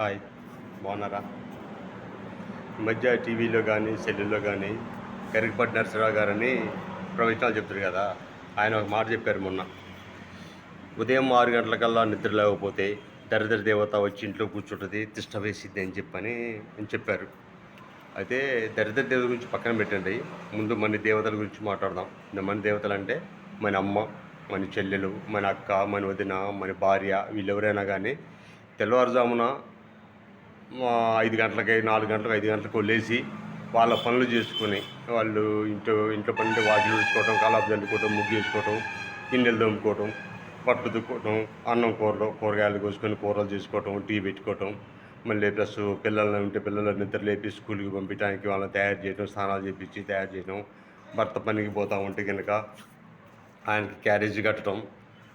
Hi బాగున్నారా? ఈ మధ్య టీవీలో కానీ సెల్లుల్లో కానీ కరికపాటి నరసరావు గారని ప్రవచనాలు చెప్తారు కదా ఆయన ఒక మాట చెప్పారు మొన్న. ఉదయం ఆరు గంటలకల్లా నిద్ర లేకపోతే దరిద్ర దేవత వచ్చి ఇంట్లో కూర్చుంటుంది తిష్ట వేసిద్ది అని చెప్పని అని చెప్పారు. అయితే దరిద్ర దేవత గురించి పక్కన పెట్టండి ముందు మన దేవతల గురించి మాట్లాడదాం. మన దేవతలు అంటే మన అమ్మ మన చెల్లెలు మన అక్క మన వదిన మన భార్య వీళ్ళెవరైనా కానీ తెల్లవారుజామున ఐదు గంటలకి నాలుగు గంటలకు ఐదు గంటలకు లేచి వాళ్ళ పనులు చేసుకొని వాళ్ళు ఇంట్లో ఇంట్లో పని ఉంటే వాకిలు చూసుకోవటం కలాపు చల్లుకోవటం ముగ్గు వేసుకోవటం గిన్నెలు దమ్ముకోవటం బట్టలు దుక్కోవటం అన్నం కూరలు కూరగాయలు కోసుకొని కూరలు చేసుకోవటం టీ పెట్టుకోవటం మళ్ళీ ప్లస్ పిల్లలు ఉంటే పిల్లలు నిద్ర లేపి స్కూల్కి పంపించడానికి వాళ్ళని తయారు చేయడం స్నానాలు చేపించి తయారు చేయడం భర్త పనికి పోతూ ఉంటే కనుక ఆయనకి క్యారేజీ కట్టడం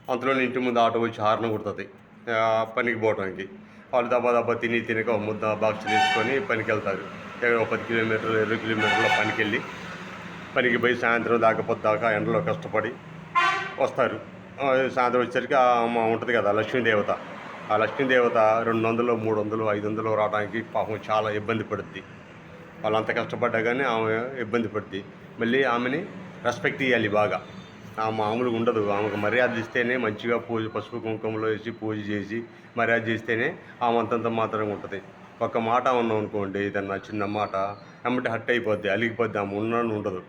అందులోనే ఇంటి ముందు ఆటో వచ్చి హార్న్ కొడుతుంది. పనికి పోవడానికి వాళ్ళు దబ్బా దబ్బా తిని తినక ముద్ద బాక్స్ తీసుకొని పనికి వెళ్తారు ఎక్కడ ఒక పది కిలోమీటర్లు ఇరవై కిలోమీటర్ల పనికి వెళ్ళి పనికి పోయి సాయంత్రం దాకా ఎండలో కష్టపడి వస్తారు. సాయంత్రం వచ్చేసరికి ఆ ఉంటుంది కదా లక్ష్మీదేవత ఆ లక్ష్మీదేవత రెండు వందలు మూడు వందలు ఐదు వందలు రావడానికి పాపం చాలా ఇబ్బంది పడుద్ది. వాళ్ళంత కష్టపడ్డా కానీ ఆమె ఇబ్బంది పడుద్ది. మళ్ళీ ఆమెని రెస్పెక్ట్ ఇవ్వాలి బాగా. మామూలుగా ఉండదు. ఆమెకు మర్యాద ఇస్తేనే మంచిగా పూజ పసుపు కుంకుమలో వేసి పూజ చేసి మర్యాద చేస్తేనే ఆమె అంతంత మాత్రంగా ఉంటుంది. ఒక మాట ఉన్నాం అనుకోండి ఏదన్నా చిన్న మాట ఎమ్మటి హట్ అయిపోద్ది అలిగిపోద్ది ఆమె ఉన్నాను ఉండదు.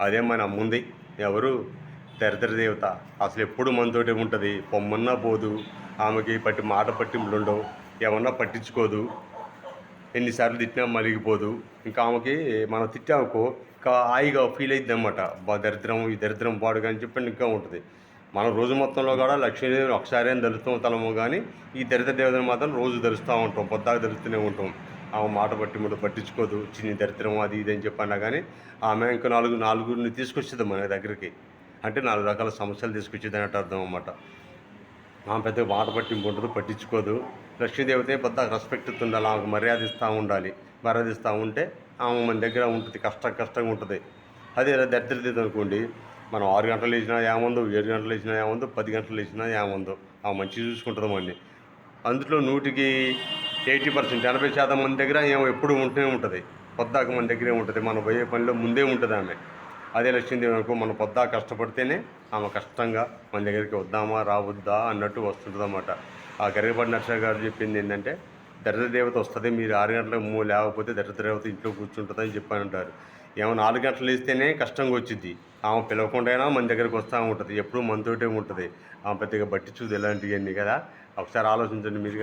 అదే మన ముందు ఎవరు? దరిద్ర దేవత అసలు ఎప్పుడు మనతోటే ఉంటుంది. పొమ్మన్నా పోదు. ఆమెకి పట్టి మాట పట్టింపులు ఉండవు. ఏమన్నా పట్టించుకోదు. ఎన్నిసార్లు తిట్టినా మలిగిపోదు ఇంకా ఆమెకి మనం తిట్టామనుకో హాయిగా ఫీల్ అయింది అనమాట బా దరిద్రం ఈ దరిద్రం పాడుగా అని చెప్పి ఇంకా ఉంటుంది. మనం రోజు మొత్తంలో కూడా లక్ష్మీదేవిని ఒకసారి అని దలుస్తాం తలము కానీ ఈ దరిద్ర దేవతను మాత్రం రోజు ధరుస్తూ ఉంటాం. పొద్దాక ధరుస్తూనే ఉంటాం. ఆమె మాట పట్టి ముట్ట పట్టించుకోదు. చిన్ని దరిద్రం అది ఇది అని చెప్పన్నా కానీ ఆమె ఇంకా నాలుగు నాలుగురిని తీసుకొచ్చేది మన దగ్గరికి. అంటే నాలుగు రకాల సమస్యలు తీసుకొచ్చేది అన్నట్టు అర్థం అన్నమాట. ఆమె పెద్దగా మాట పట్టింపు ఉండదు పట్టించుకోదు. లక్ష్మీదేవతే పెద్ద రెస్పెక్ట్ ఉండాలి. ఆమెకు మర్యాద ఇస్తూ ఉండాలి. మర్యాద ఇస్తూ ఉంటే ఆమె మన దగ్గర ఉంటుంది కష్ట కష్టంగా ఉంటుంది. అదే దరిద్రత అనుకోండి మనం ఆరు గంటలు లేచినా ఏముందో ఏడు గంటలు లేచినా ఏముందో పది గంటలు లేచినా ఏముందో ఆమె మంచిగా చూసుకుంటుంది మనని అందులో నూటికి ఎయిటీ పర్సెంట్ ఎనభై శాతం మంది దగ్గర ఏమో ఎప్పుడు ఉంటూనే ఉంటుంది. పొద్దాక మన దగ్గరే ఉంటుంది మన పోయే పనిలో ముందే ఉంటుంది ఆమె. అదే లక్ష్మీదేవి అనుకో మనం పొద్దా కష్టపడితేనే ఆమె కష్టంగా మన దగ్గరికి వద్దామా రావద్దా అన్నట్టు వస్తుంటుంది అన్నమాట ఆ గరిగపడి నర్సరావు గారు చెప్పింది ఏంటంటే దరిద్ర దేవత వస్తుంది మీరు ఆరు గంటలకు మూ లేకపోతే దరిద్ర ఇంట్లో కూర్చుంటుందని చెప్పాను అంటారు ఏమో నాలుగు గంటలు వేస్తేనే కష్టంగా వచ్చింది ఆమె పిలవకుండా మన దగ్గరికి వస్తూ ఉంటుంది. ఎప్పుడూ మనతోటే ఉంటుంది. ఆమె పెద్దగా పట్టించుది ఇలాంటివన్నీ కదా. ఒకసారి ఆలోచించండి మీరు